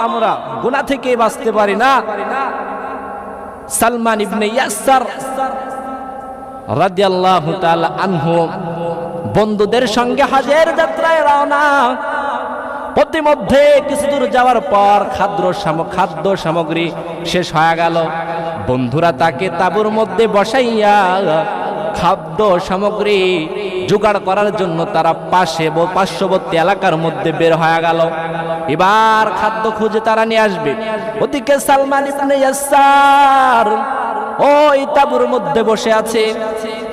আমরা গুনাহ থেকে বাঁচতে পারি না। সালমান ইবনে ইয়াসার রাদিয়াল্লাহু তাআলা আনহু বন্ধুদের সঙ্গে হাজের যাত্রায় রওনা। প্রতিমধ্যে কিছু দূর যাওয়ার পর খাদ্য সাম- খাদ্য সামগ্রী শেষ হয়ে গেল। বন্ধুরা তাকে তাঁবুর মধ্যে বসাইয়া খাদ্য সামগ্রী জোগাড় করার জন্য তারা পাশে পার্শ্ববর্তী এলাকার মধ্যে বের হয়ে গেল। এবার খাদ্য খুঁজে তারা নিয়ে আসবে। ওদিকে সালমান ওই তাঁবুর মধ্যে বসে আছে।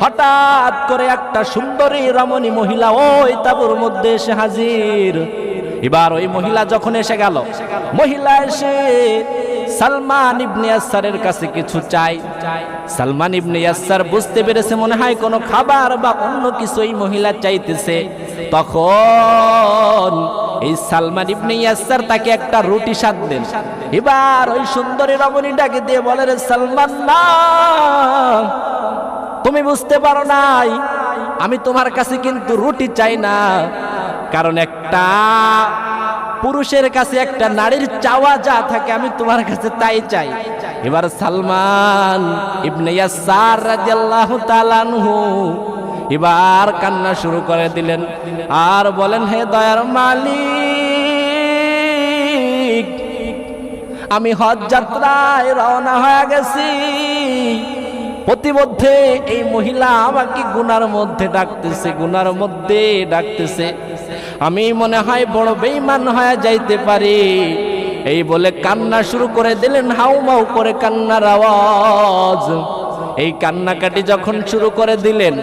হঠাৎ করে একটা সুন্দরী রমণী মহিলা ওই তাঁবুর মধ্যে এসে হাজির। এবার ওই মহিলা যখন এসে গেল, মহিলা এসে সালমান ইবনে ইয়াসারের কাছে কিছু চাই। সালমান ইবনে ইয়াসার বুঝতে পেরেছে, মনে হয় কোনো খাবার বা অন্য কিছু এই মহিলা চাইতেছে। তখন এই সালমান ইবনে ইয়াসার তাকে একটা রুটি স্বাদ দেন। এবার ওই সুন্দরী রমণীটাকে দিয়ে বলে, রে সালমান না তুমি বুঝতে পারো নাই, আমি তোমার কাছে কিন্তু রুটি চাই না। কারণ একটা পুরুষের কাছে একটা নারীর চাওয়া যা থাকে, আমি তোমার কাছে তাই চাই। এবার সালমান ইবনে ইয়াসার রাদিয়াল্লাহু তাআলা আনহু এবার কান্না শুরু করে দিলেন। আর বলেন, হে দয়ার মালিক, আমি হজ যাত্রায় রওনা হয়ে গেছি। প্রতিমধ্যে এই মহিলা আমাকে গুনার মধ্যে ডাকতেছে, গুনার মধ্যে ডাকতেছে। আমি মনে হয় বড় বেইমান হয়ে যাইতে পারি। এই বলে কান্না শুরু করে দিলেন, হাউমাউ করে কান্নার আওয়াজ। এই কান্নাকাটি যখন শুরু করে দিলেন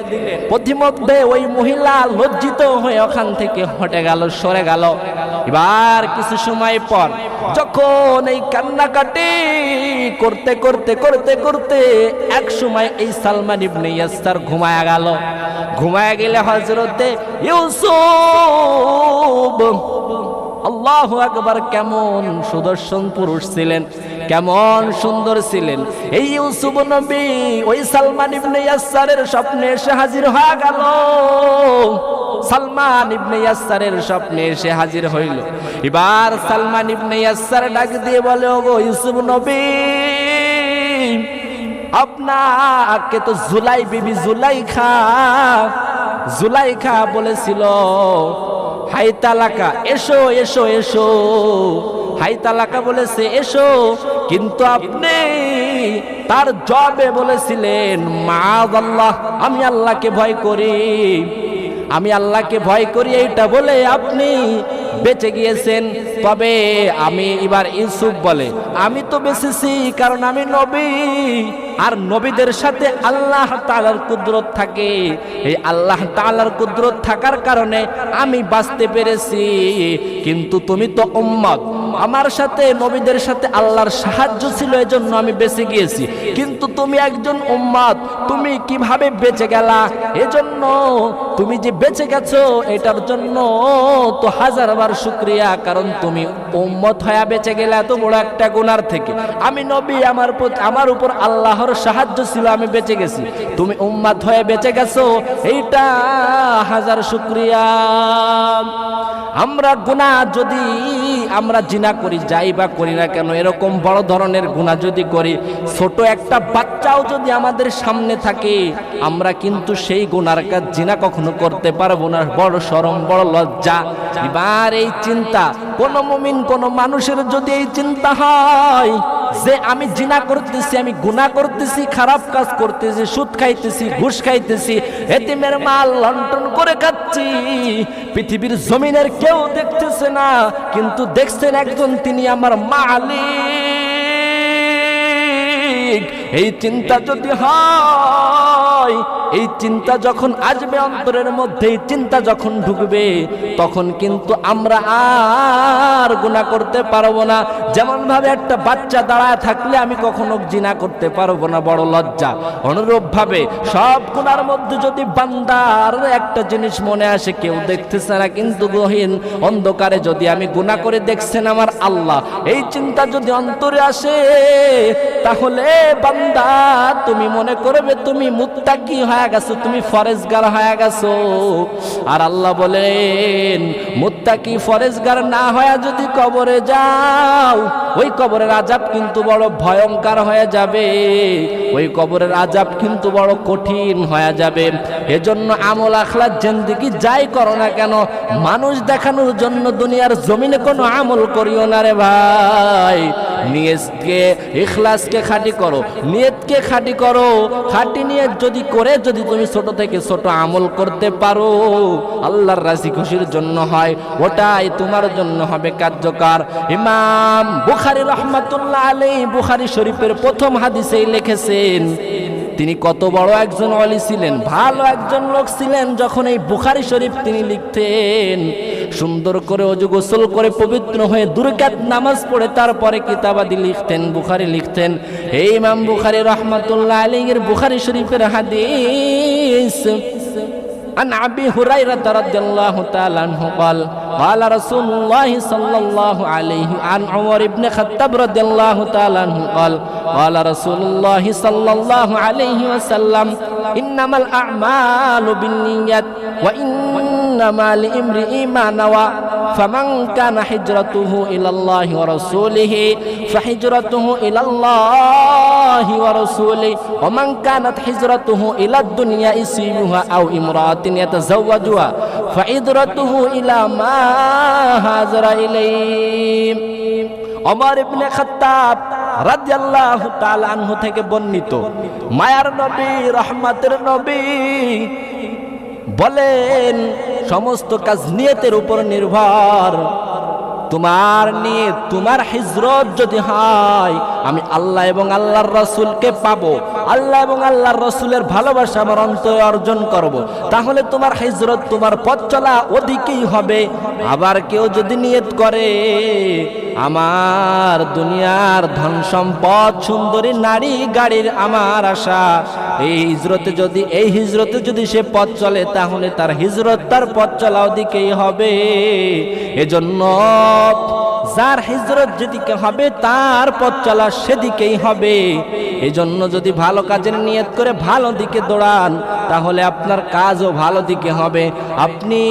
প্রতিমধ্যে ওই মহিলা লজ্জিত হয়ে ওখান থেকে হটে গেল, সরে গেল। এবার কিছু সময় পর যখন এই কান্নাকাটি করতে করতে করতে করতে এক সময় এই সালমান ইবনে ইয়াসার ঘুমায়া গেল। ঘুমায়া গেলে হজরতে ইউসুফ, আল্লাহ আকবার কেমন সুদর্শন পুরুষ ছিলেন। কেমন সুন্দর ছিলেন। এই ইউসুফ নবী, ওই সালমান ইবনে ইয়াসারের স্বপ্নে এসে হাজির হয়ে গেল। সালমান ইবনে ইয়াসারের স্বপ্নে এসে হাজির হইল। এবার সালমান ইবনে ইয়াসার ডাক দিয়ে বলে, ওগো ইউসুফ নবী, আপনাকে তো জুলাই বিবি জুলাইখা জুলাইখা বলেছিল, হাই তালাকা, এসো এসো এসো। হাই তালাকা বলেছে, এসো। কিন্তু আপনি তার জবে বলেছিলেন মা আল্লাহ আমি আল্লাহকে ভয় করি। আমি আল্লাহকে ভয় করি, এইটা বলে আপনি বেঁচে গিয়েছেন। তবে আমি এবার ইউসুফ বলে, আমি তো বেঁচেছি, কারণ আমি নবী। আর নবীদের সাথে আল্লাহ তালার কুদরত থাকে। এই আল্লাহ তালার কুদরত থাকার কারণে আমি বাঁচতে পেরেছি। কিন্তু তুমি তো উম্মত আমার সাথে, নবীদের সাথে আল্লাহর সাহায্য ছিল, এজন্য আমি বেঁচে গিয়েছি। কিন্তু তুমি একজন উম্মাদ, তুমি কীভাবে বেঁচে গেলা? এজন্য তুমি যে বেঁচে গেছো, এটার জন্য তো হাজারবার শুক্রিয়া, কারণ তুমি উম্মত হয়ে বেঁচে গেলে এত বড় একটা গুনার থেকে। আমি নবী, আমার আমার উপর আল্লাহর সাহায্য ছিল, আমি বেঁচে গেছি। তুমি উম্মাদ হয়ে বেঁচে গেছো, এইটা হাজার শুক্রিয়া। আমরা গুণা যদি আমরা জিনা করি, যাই বা করি না কেন, এরকম বড় ধরনের গুণা যদি করি, ছোট একটা বাচ্চাও যদি আমাদের সামনে থাকে, আমরা কিন্তু সেই গুণার কাজ জিনা কখনো করতে পারব না। বড় সরম বড় লজ্জা। এবার এই চিন্তা, কোন মুমিন, কোনো মানুষের যদি এই চিন্তা হয় যে আমি জিনা করতেছি, আমি গুণা করতেছি, খারাপ কাজ করতেছি, সুদ খাইতেছি, ঘুষ খাইতেছি, এতিমের মাল লন্ঠন করে খাচ্ছি, পৃথিবীর জমিনের কেউ দেখতেছে না, কিন্তু দেখছেন একজন তিনি আমার মালিক। এই চিন্তা যদি হয়, এই চিন্তা যখন আসবে অন্তরের মধ্যে, এই চিন্তা যখন ঢুকবে, তখন কিন্তু আমরা আর গুণা করতে পারব না। যেমন ভাবে একটা বাচ্চা দাঁড়ায় থাকলে আমি কখনো জিনা করতে পারব না, বড় লজ্জা। অনুরূপ ভাবে সব গুণার মধ্যে যদি বান্দার একটা জিনিস মনে আসে, কেউ দেখতেছে না, কিন্তু গহীন অন্ধকারে যদি আমি গুণা করে দেখছেন আমার আল্লাহ, এই চিন্তা যদি অন্তরে আসে, তাহলে বান্দা বান্দা, তুমি মনে করবে তুমি মুত্তাকি হয়ে গেছো, তুমি ফরেজগার হয়ে গেছো। আর আল্লাহ বলেন, মুত্তাকি ফরেজগার না হয়ে যদি কবরে যাও, ওই কবরের আজাব কিন্তু বড় ভয়ঙ্কর হয়ে যাবে। ওই কবরের আজাব কিন্তু বড় কঠিন হয়ে যাবে। এজন্য আমল আখলার জেন্দিগি যাই করো না কেন, মানুষ দেখানোর জন্য দুনিয়ার জমিনে কোনো আমল করিও না রে ভাই। নিয়তকে ইখলাসকে খাঁটি করো। নিয়তকে খাঁটি করো। খাঁটি নিয়ত যদি করে, যদি তুমি ছোট থেকে ছোট আমল করতে পারো, আল্লাহর রাজি খুশির জন্য হয়, ওটাই তোমার জন্য হবে কার্যকর। ইমাম বুখারী রহমাতুল্লাহ আলাইহি, বুখারী শরীফের প্রথম হাদিসেই লিখেছেন তিনি কত বড় একজন অলি ছিলেন, ভালো একজন লোক ছিলেন, যখন এই বুখারি শরীফ তিনি লিখতেন, সুন্দর করে অজু গোসল করে পবিত্র হয়ে দুর্গাত নামাজ পড়ে তারপরে কিতাবাদি লিখতেন, বুখারি লিখতেন। এই ইমাম বুখারি রহমাতুল্লাহ আলীর বুখারি শরীফের হাদিস عن ابي هريره رضي الله تعالى عنه قال قال رسول الله صلى الله عليه عن عمر بن الخطاب رضي الله تعالى عنه قال قال رسول الله صلى الله عليه وسلم انما الاعمال بالنيات وانما لامرئ ما نوى فمن كان حجرته الى الله ورسوله فحجرته الى الله ورسوله ومن كانت حجرته الى الدنيا يصيبها او امراه يتزوجها فحجرته الى ما هاجر اليه অমর ইবনে খাত্তাব রাদিয়াল্লাহু তাআলা আনহু থেকে বর্ণিত মায়ার নবী রহমাতের নবী বলেন সমস্ত কাজ নিয়তের উপর নির্ভর তোমার নিয়ে তোমার হিজরত যদি হয়, আমি আল্লাহ এবং আল্লাহর রসুলকে পাবো আল্লাহ এবং আল্লাহর রসুলের ভালোবাসা আমার অন্তরে অর্জন করব। তাহলে তোমার হিজরত, তোমার পথ চলা ওদিকেই হবে আবার কেউ যদি নিয়ত করে, আমার দুনিয়ার ধন সম্পদ সুন্দরী নারী গাড়ির আমার আশা এই হিজরতে যদি, এই হিজরতে যদি সে পথ চলে, তাহলে তার হিজরত তার পথ চলা ওদিকেই হবে। এজন্য যার হিজরত যেদিকে হবে, তার পথ চলা সেদিকেই হবে। এই জন্য যদি ভালো কাজের নিয়ত করে ভালো দিকে দৌড়ান, তাহলে আপনার কাজও ভালো দিকে হবে। আপনি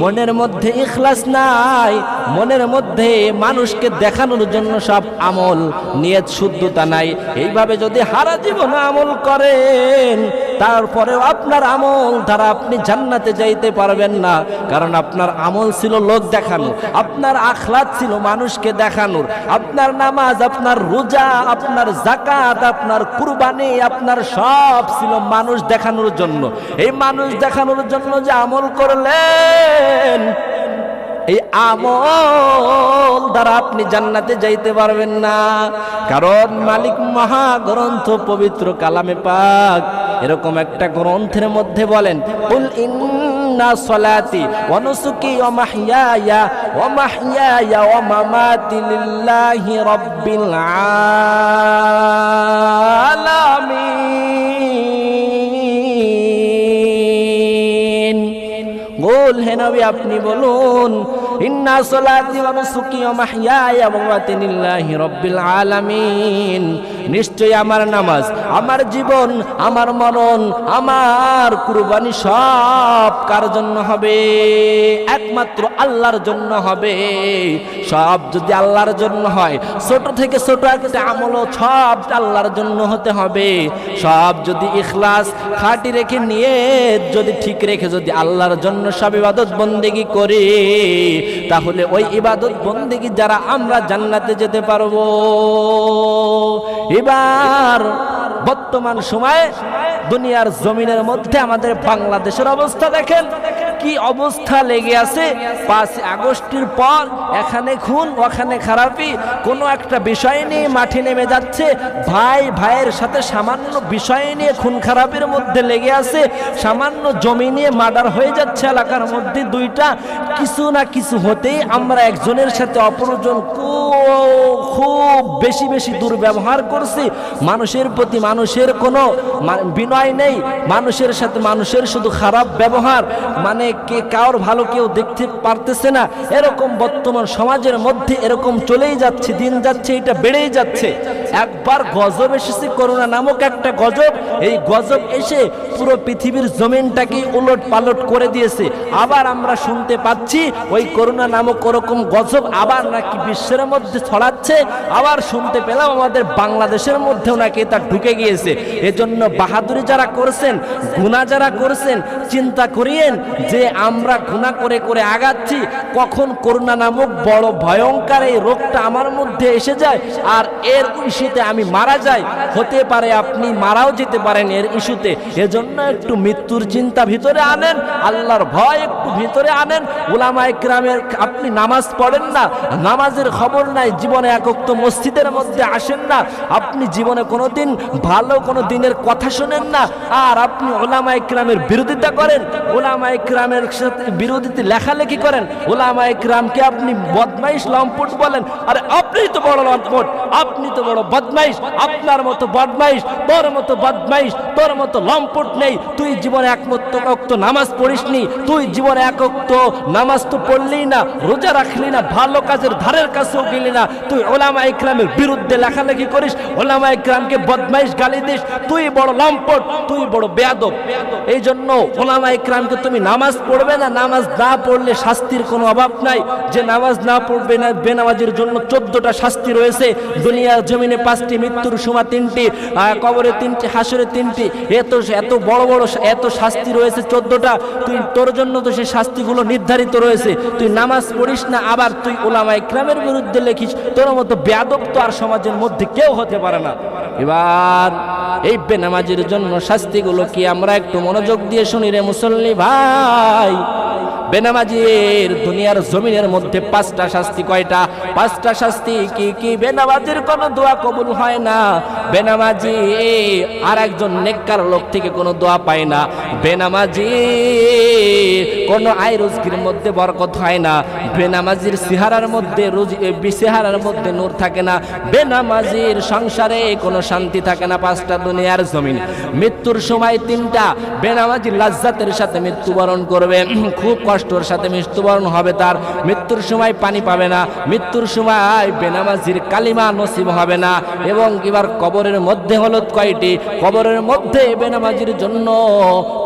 মনের মধ্যে ইখলাস নাই, মনের মধ্যে মানুষকে দেখানোর জন্য সব আমল, নিয়ত শুদ্ধতা নাই। এইভাবে যদি হারা জীবন আমল করেন তারপরেও আপনার আমল দ্বারা আপনি জান্নাতে যাইতে পারবেন না। কারণ আপনার আমল ছিল লোক দেখানো, আপনার আখলাত ছিল মানুষকে দেখানোর আপনার নামাজ, আপনার রোজা, আপনার জাকাত আপনার কুরবানি, আপনার সব ছিল মানুষ দেখানোর জন্য। এই মানুষ দেখানোর জন্য যে আমল করলেন, এই আমল দ্বারা আপনি জান্নাতে যাইতে পারবেন না। কারণ মালিক মহাগ্রন্থ পবিত্র কালামে পাক এরকম একটা গ্রন্থের মধ্যে বলেন, কুল ইন্না সলাতি ওয়া নুসুকি ওয়া মাহইয়ায়া ওয়া মাহইয়ায়া ওয়া মামাতি লিল্লাহি রাব্বিল আলামিন। গোল হে নবী, আপনি বলুন ইন্না সলাতি ওয়া নুসুকি ওয়া মাহইয়ায়া ওয়া মামাতি লিল্লাহি রাব্বিল আলামিন। নিশ্চয় আমার নামাজ, আমার জীবন, আমার মরণ, আমার কুরবানি সব কার জন্য হবে? একমাত্র আল্লাহর জন্য হবে। সব যদি আল্লাহর জন্য হয়, ছোট থেকে ছোট একটা আমলও সব আল্লাহর জন্য হতে হবে। সব যদি ইখলাস খাঁটি রেখে নিয়ে যদি ঠিক রেখে যদি আল্লাহর জন্য সব ইবাদত বন্দেগি করে তাহলে ওই ইবাদত বন্দিগি যারা আমরা জান্নাতে যেতে পারব। এবার বর্তমান সময়ে দুনিয়ার জমিনের মধ্যে আমাদের বাংলাদেশের অবস্থা দেখেন। কি অবস্থা লেগে আছে? পাঁচ আগস্টের পর এখানে খুন, ওখানে খারাপি। কোনো একটা বিষয় নিয়ে মাঠে নেমে যাচ্ছে। ভাই, ভাইয়ের সাথে সামান্য বিষয় নিয়ে খুন খারাপের মধ্যে লেগে আছে। সামান্য জমি নিয়ে মার্ডার হয়ে যাচ্ছে এলাকার মধ্যে দুইটা। কিছু না কিছু হতেই আমরা একজনের সাথে অপরজন খুব বেশি বেশি দুর্ব্যবহার করছি। মানুষের প্রতি মানুষের কোনো বিনয় নেই। মানুষের সাথে মানুষের শুধু খারাপ ব্যবহার। মানে কে কার ভালো কেউ দেখতে পারতেছে না। এরকম বর্তমান সমাজের মধ্যে এরকম চলেই যাচ্ছে, দিন যাচ্ছে, এটা বেড়েই যাচ্ছে। একবার গজব এসেছে, করোনা নামক একটা গজব। এই গজব এসে পুরো পৃথিবীর জমিনটাকে উলট পালট করে দিয়েছে। আবার আমরা শুনতে পাচ্ছি, ওই করোনা নামক ওরকম গজব আবার নাকি বিশ্বের মধ্যে ছড়াচ্ছে, আবার শুনতে পেলাম আমাদের বাংলাদেশের মধ্যেও নাকি তা ঢুকে গিয়েছে। এজন্য বাহাদুরি যারা করেছেন, গুণা যারা করছেন, চিন্তা করিয়েন যে আমরা গুণা করে করে আগাচ্ছি, কখন করোনা নামক বড় ভয়ঙ্কর এই রোগটা আমার মধ্যে এসে যায় আর এর ইস্যুতে আমি মারা যাই। হতে পারে আপনি মারাও যেতে পারেন এর ইস্যুতে। এজন্য একটু মৃত্যুর চিন্তা ভিতরে আনেন, আল্লাহর ভয় একটু ভিতরে আনেন। ওলামা ইকরামের আপনি নামাজ পড়েন না, নামাজের খবর নাই জীবনে একক তো মসজিদের মধ্যে আসেন না। আপনি জীবনে কোনোদিন ভালো কোনো দিনের কথা শোনেন না। আর আপনি ওলামা ইকরামের বিরোধিতা করেন ওলামা ইকরামের সাথে বিরোধিতা লেখালেখি করেন ওলামা ইকরামকে আপনি বদমাইশ, লম্পট বলেন। আরে আপনি তো বড় লম্পট, আপনি তো বড় বদমাইশ, আপনার মতো বদমাইশ, তোর মতো বদমাইশ, তোর মতো লম্পট নেই। তুই জীবনে একমত অক্ত নামাজ পড়িসনি তুই জীবনে একক্ত নামাজ তো পড়লি না, রোজা রাখলি না, ভালো কাজের ধারের কাছেও গেলি না, তুই ওলামা ইকরামের বিরুদ্ধে লেখালেখি করিস, ওলামা ইকরামকে বদমাইশ গালি দিস, তুই বড় লম্পট, তুই বড় বেয়াদব। এই জন্য ওলামা ইকরামকে তুমি নামাজ পড়বে না, নামাজ না পড়লে শাস্তির কোনো অভাব নাই। যে নামাজ না পড়বে না, বেনামাজের জন্য চোদ্দটা শাস্তি রয়েছে। দুনিয়ার জমিনে পাঁচটি, মৃত্যুর সময় তিনটি কবরে তিনটি, হাসরে তিনটি। এত এত বড় বড় এত শাস্তি রয়েছে চোদ্দটা। তুই তোর জন্য তো সেই শাস্তিগুলো নির্ধারিত রয়েছে। তুই নামাজ পড়িস না, আবার তুই ওলামা ইকরামের বিরুদ্ধে লেখিস তোর মতো ব্যাদব তো আর সমাজের মধ্যে কেউ হতে পারে না। এবার এই বেনামাজির জন্য শাস্তিগুলো কি আমরা একটু মনোযোগ দিয়ে শুনি রে মুসল্লি ভাই? বেনামাজির দুনিয়ার জমিনের মধ্যে পাঁচটা শাস্তি কয়টা? পাঁচটা শাস্তি কি কি? বেনামাজির কোনো দোয়া কবুল হয় না। বেনামাজি আর একজন নেককার লোক থেকে কোনো দোয়া পায় না। বেনামাজি, কোনো আয় রোজগির মধ্যে বরকত হয় না। বেনামাজির সিহারার মধ্যে রোজ বিসেহারার মধ্যে নূর থাকে না। বেনামাজির সংসারে কোনো শান্তি থাকে না পাঁচটা দুনিয়ার জমিন। মৃত্যুর সময় তিনটা। বেনামাজি লাজ্জাতের সাথে মৃত্যুবরণ করবে। খুব কষ্টর সাথে মৃত্যুবরণ হবে তার। মৃত্যুর সময় পানি পাবে না, মৃত্যুর সময় বেনামাজির কালিমা নসিব হবে না। এবং এবার কবরের মধ্যে হলো কয়টি? কবরের মধ্যে বেনামাজির জন্য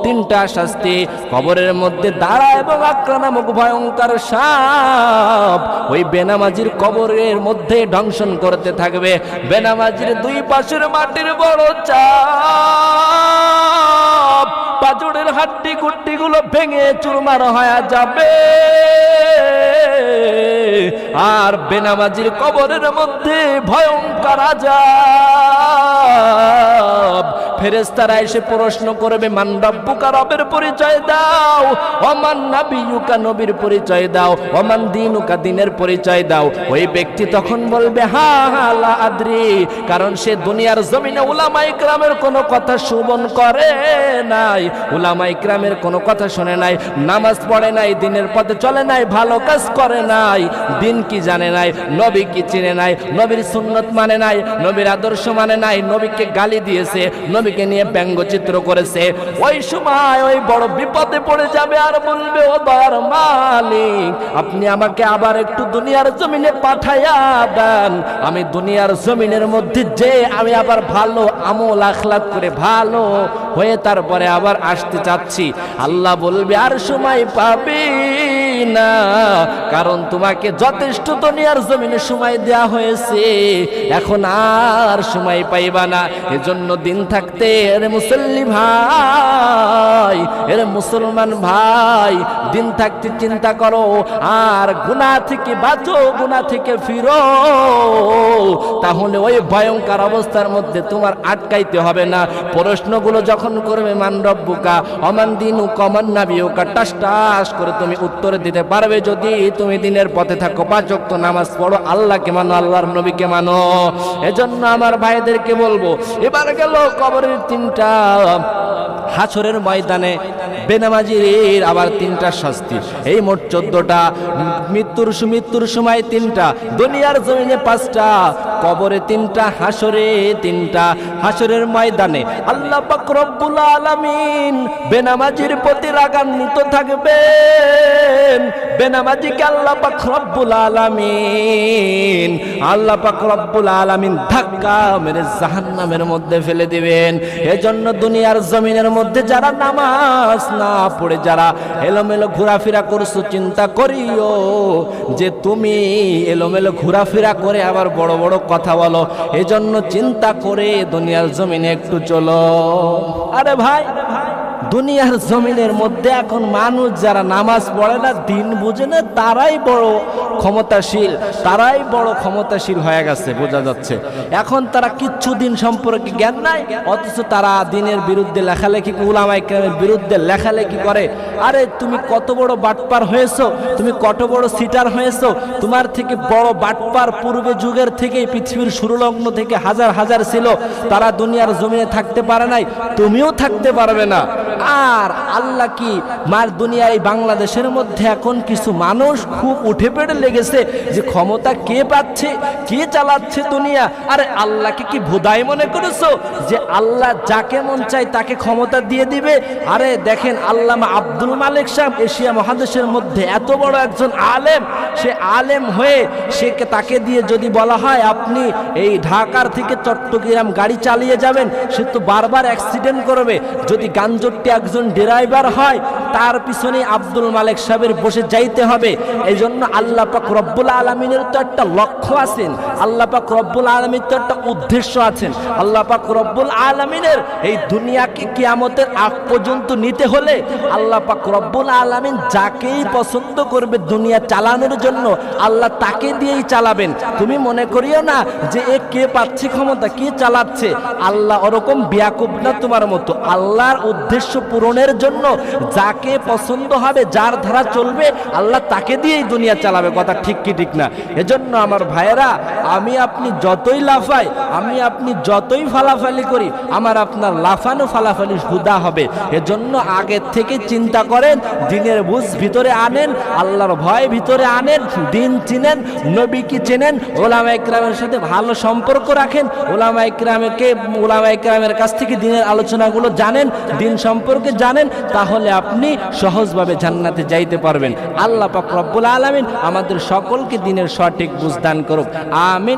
তিনটা শাস্তি। কবরের মধ্যে দাঁড়া এবং আক্রা নামক ভয়ঙ্কর সাপ ওই বেনামাজির কবরের মধ্যে ধ্বংসন করতে থাকবে। বেনামাজির দুই পাশের মাটির বড় চাপ। পাজরের হাড্ডি গুড্ডি গুলো ভেঙে চুরমার হয়ে যাবে। আর বেনামাজির কবরের মধ্যে ভয়ঙ্কর আজাব। ফেরেস্তারা এসে প্রশ্ন করবে, মান রব্বুকা রবের পরিচয় দাও অমান নাবিয়ুকা নবীর পরিচয় দাও অমান দিনুকা দিনের পরিচয় দাও। ওই ব্যক্তি তখন বলবে, হা হা আদ্রি। কারণ সে দুনিয়ার জমিনে উলামা গ্রামের কোনো কথা শুভন করে নাই। উলামা ইকরামের কোনো কথা শুনে নাই, নামাজ পড়ে নাই, দিনের পথে চলে নাই, ভালো কাজ করে নাই, দিন কি জানে নাই, নবী কি চিনে নাই, নবীর সুন্নত মানে নাই, নবীর আদর্শ মানে নাই, নবীকে গালি দিয়েছে, নবীকে নিয়ে ব্যঙ্গচিত্র করেছে। ওই সময় ওই বড় বিপদে পড়ে যাবে আর বলবে, ও দয়ার মালিক, আপনি আমাকে আবার একটু দুনিয়ার জমিনে পাঠাইয়া দেন। আমি দুনিয়ার জমিনের মধ্যে যে আমি আবার ভালো আমল আখলাক করে, ভালো হয়ে তারপরে আবার আসতে চাচ্ছি। আল্লাহ বলবে আর সময় পাবি? না। কারণ তোমাকে যথেষ্ট দুনিয়ার জমিনে সময় দেয়া হয়েছে। এখন আর সময় পাইবা না। এজন্য দিন থাকতে এরে মুসল্লি ভাই, এরে মুসলমান ভাই, দিন থাকতে চিন্তা করো, আর গুনাহ থেকে বাঁচো, গুনাহ থেকে ফিরো। তাহলে ওই ভয়ঙ্কর অবস্থার মধ্যে তোমার আটকাইতে হবে না। প্রশ্নগুলো যখন করবে মান রব্বুকা, অমান দিন কমান নাবিউকা, টাস টাস করে তুমি উত্তর দিতে পারবে যদি তুমি দিনের পথে থাকো। পাঁচ ওয়াক্ত নামাজ পড়ো, আল্লাহকে মানো, আল্লাহর নবীকে মানো। এজন্য আমার ভাইদেরকে বলব, এবার গেল কবরের তিনটা হাসরের ময়দানে বেনামাজির আবার তিনটা শাস্তি। এই মোট চোদ্দটা, মৃত্যুর মৃত্যুর সময় তিনটা, দুনিয়ার জমিনে পাঁচটা, কবরে তিনটা, হাসরে তিনটা। হাসরের ময়দানে আল্লাহ পাক রব্বুল আলামিন বেনামাজির প্রতি রাগান্বিত থাকবেন। বেনামাজিকে আল্লাহ পাক রব্বুল আলামিন, আল্লাহ পাক রব্বুল আলামিন ধাক্কা মেরে জাহান্নামের মধ্যে ফেলে দিবেন। এজন্য দুনিয়ার জমিনের মধ্যে যারা নামাজ না পড়ে, যারা এলোমেলো ঘোরাফেরা করছ, চিন্তা করিও যে তুমি এলোমেলো ঘোরাফেরা করে আবার বড় বড় কথা বলো। এজন্য চিন্তা করে দুনিয়ার জমিনে একটু চলো। আরে ভাই দুনিয়ার জমিনের মধ্যে এখন মানুষ যারা নামাজ পড়ে না, দিন বুঝে না, তারাই বড় ক্ষমতাশীল, তারাই বড় ক্ষমতাশীল হয়ে গেছে, বোঝা যাচ্ছে। এখন তারা কিচ্ছু দিন সম্পর্কে জ্ঞান নাই, অথচ তারা দিনের বিরুদ্ধে লেখালেখি উলামাই কেরামের বিরুদ্ধে লেখালেখি করে। আরে, তুমি কত বড় বাটপার হয়েছো, তুমি কত বড় সিটার হয়েছো, তোমার থেকে বড় বাটপার পূর্বে যুগের থেকে পৃথিবীর সুরলগ্ন থেকে হাজার হাজার ছিল, তারা দুনিয়ার জমিনে থাকতে পারে নাই, তুমিও থাকতে পারবে না। আর আল্লাহ কি মার দুনিয়ায় বাংলাদেশের মধ্যে এখন কিছু মানুষ খুব উঠে পেড়ে লেগেছে যে ক্ষমতা কে পাচ্ছে, কে চালাচ্ছে দুনিয়া? আরে আল্লাহকে কি ভুদাই মনে করেছ যে আল্লাহ যাকে মন চায় তাকে ক্ষমতা দিয়ে দিবে? আরে দেখেন আল্লামা আব্দুল মালিক সাহেব এশিয়া মহাদেশের মধ্যে এত বড় একজন আলেম, সে আলেম হয়ে সে তাকে দিয়ে যদি বলা হয় আপনি এই ঢাকার থেকে চট্টগ্রাম গাড়ি চালিয়ে যাবেন, সে তো বারবার অ্যাক্সিডেন্ট করবে। যদি গাঞ্জটটি একজন ড্রাইভার হয়, তার পিছনে আব্দুল মালিক সাহেবের বসে যাইতে হবে। এই জন্য আল্লাহ পাক রব্বুল আলমিনের তো একটা লক্ষ্য আছেন, আল্লাহ পাক রব্বুল আলমীর তো একটা উদ্দেশ্য আছেন। আল্লাহ পাক রব্বুল আলমিনের এই দুনিয়াকে কিয়ামতের আগ পর্যন্ত নিতে হলে আল্লাহ পাক রব্বুল আলমিন যাকেই পছন্দ করবে দুনিয়া চালানোর জন্য, আল্লাহ তাকে দিয়েই চালাবেন। তুমি মনে করিও না যে এ কে পাচ্ছে ক্ষমতা, কে চালাচ্ছে? আল্লাহ ওরকম বিয়াকুব না তোমার মতো। আল্লাহর উদ্দেশ্য পূরণের জন্য যাকে পছন্দ হবে, যার ধারা চলবে, আল্লাহ তাকে দিয়েই দুনিয়া চালাবে। কথা ঠিক কি ঠিক না? এজন্য আমার ভাইয়েরা, আমি আপনি যতই লাফাই, আমি আপনি যতই ফালাফালি করি, আমার আপনার লাফানো ফালাফালি হুদা হবে। এজন্য আগের থেকে চিন্তা করেন, দিনের বুঝ ভিতরে আনেন, আল্লাহর ভয় ভিতরে আনেন, দিন চিনেন নবী কি চেনেন, ওলামা ইকরামের সাথে ভালো সম্পর্ক রাখেন, ওলামা ইকরামকে ওলামা ইকরামের কাছ থেকে দিনের আলোচনাগুলো জানেন, দিন সম্পর্কে জানেন, তাহলে আপনি সহজভাবে জান্নাতে যাইতে পারবেন। আল্লাহ পাক রব্বুল আলমিন আমাদের সকলকে দিনের সঠিক বুঝদান করুক। আমিন।